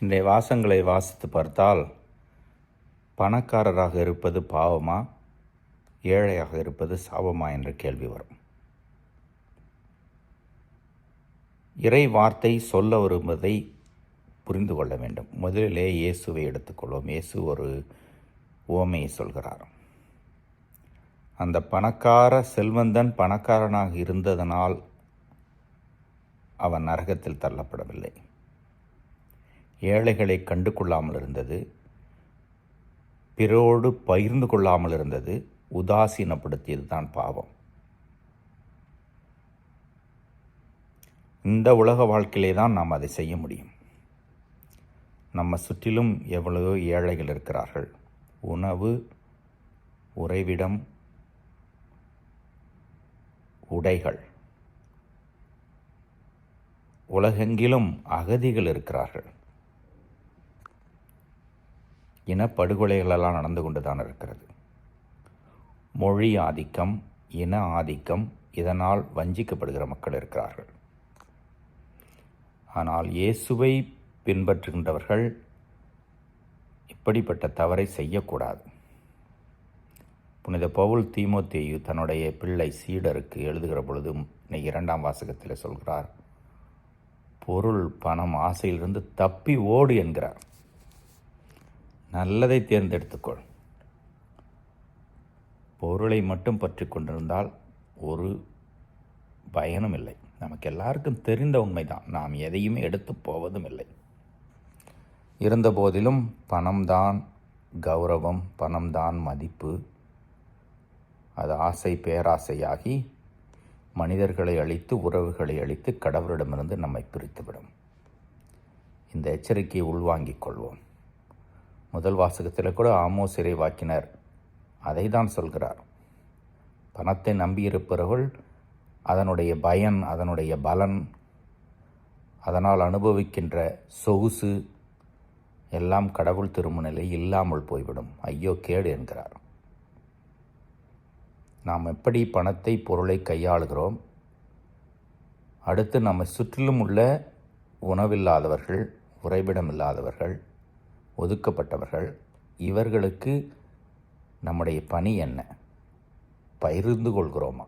இன்றைய வாசங்களை வாசித்து பார்த்தால் பணக்காரராக இருப்பது பாவமா? ஏழையாக இருப்பது சாபமா? என்ற கேள்வி வரும். இறை வார்த்தை சொல்ல வருவதை புரிந்து கொள்ள வேண்டும். முதலிலே இயேசுவை எடுத்துக்கொள்வோம் இயேசு ஒரு ஓமையை சொல்கிறார். அந்த பணக்கார செல்வந்தன் பணக்காரனாக இருந்ததனால் அவன் நரகத்தில் தள்ளப்படவில்லை. ஏழைகளை கண்டு கொள்ளாமல் இருந்தது. பிறோடு பகிர்ந்து கொள்ளாமல் இருந்தது. உதாசீனப்படுத்தியது தான் பாவம். இந்த உலக வாழ்க்கையிலே தான் நாம் அதை செய்ய முடியும். நம்ம சுற்றிலும் எவ்வளவோ ஏழைகள் இருக்கிறார்கள். உணவு உறைவிடம் உடைகள். உலகெங்கிலும் அகதிகள் இருக்கிறார்கள். இன படுகொலைகளெல்லாம் நடந்து கொண்டு தான் இருக்கிறது. மொழி ஆதிக்கம் இன ஆதிக்கம் இதனால் வஞ்சிக்கப்படுகிற மக்கள் இருக்கிறார்கள். ஆனால் இயேசுவை பின்பற்றுகின்றவர்கள் இப்படிப்பட்ட தவறை செய்யக்கூடாது. புனித பவுல் தீமோத்தேயு தன்னுடைய பிள்ளை சீடருக்கு எழுதுகிற பொழுதும் இன்னைக்கு இரண்டாம் வாசகத்தில் சொல்கிறார் பொருள் பணம் ஆசையிலிருந்து தப்பி ஓடு என்கிறார். நல்லதை தேர்ந்தெடுத்துக்கொள். பொருளை மட்டும் பற்றி கொண்டிருந்தால் ஒரு பயனும் இல்லை. நமக்கு எல்லாருக்கும் தெரிந்த உண்மைதான். நாம் எதையுமே எடுத்து போவதும் இல்லை. இருந்தபோதிலும் பணம்தான் கௌரவம் பணம்தான் மதிப்பு. அது ஆசை பேராசையாகி மனிதர்களை அழித்து உறவுகளை அழித்து கடவுளிடமிருந்து நம்மை பிரித்துவிடும். இந்த எச்சரிக்கையை உள்வாங்கிக் கொள்வோம். முதல் வாசகத்தில் கூட ஆமோ சிறை வாக்கினர் அதை தான் சொல்கிறார். பணத்தை நம்பியிருப்பவர்கள் அதனுடைய பயன் அதனுடைய பலன் அதனால் அனுபவிக்கின்ற சொகுசு எல்லாம் கடவுள் திருமணிலே இல்லாமல் போய்விடும். ஐயோ கேடு என்கிறார். நாம் எப்படி பணத்தை பொருளை கையாளுகிறோம்? அடுத்து நம்மை சுற்றிலும் உள்ள உணவில்லாதவர்கள் உறைவிடம் இல்லாதவர்கள் ஒதுக்கப்பட்டவர்கள் இவர்களுக்கு நம்முடைய பணி என்ன? பகிர்ந்து கொள்கிறோமா?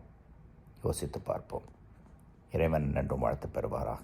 யோசித்து பார்ப்போம். இறைவன் நன்றும் வாழ்த்து பெறுவாராக.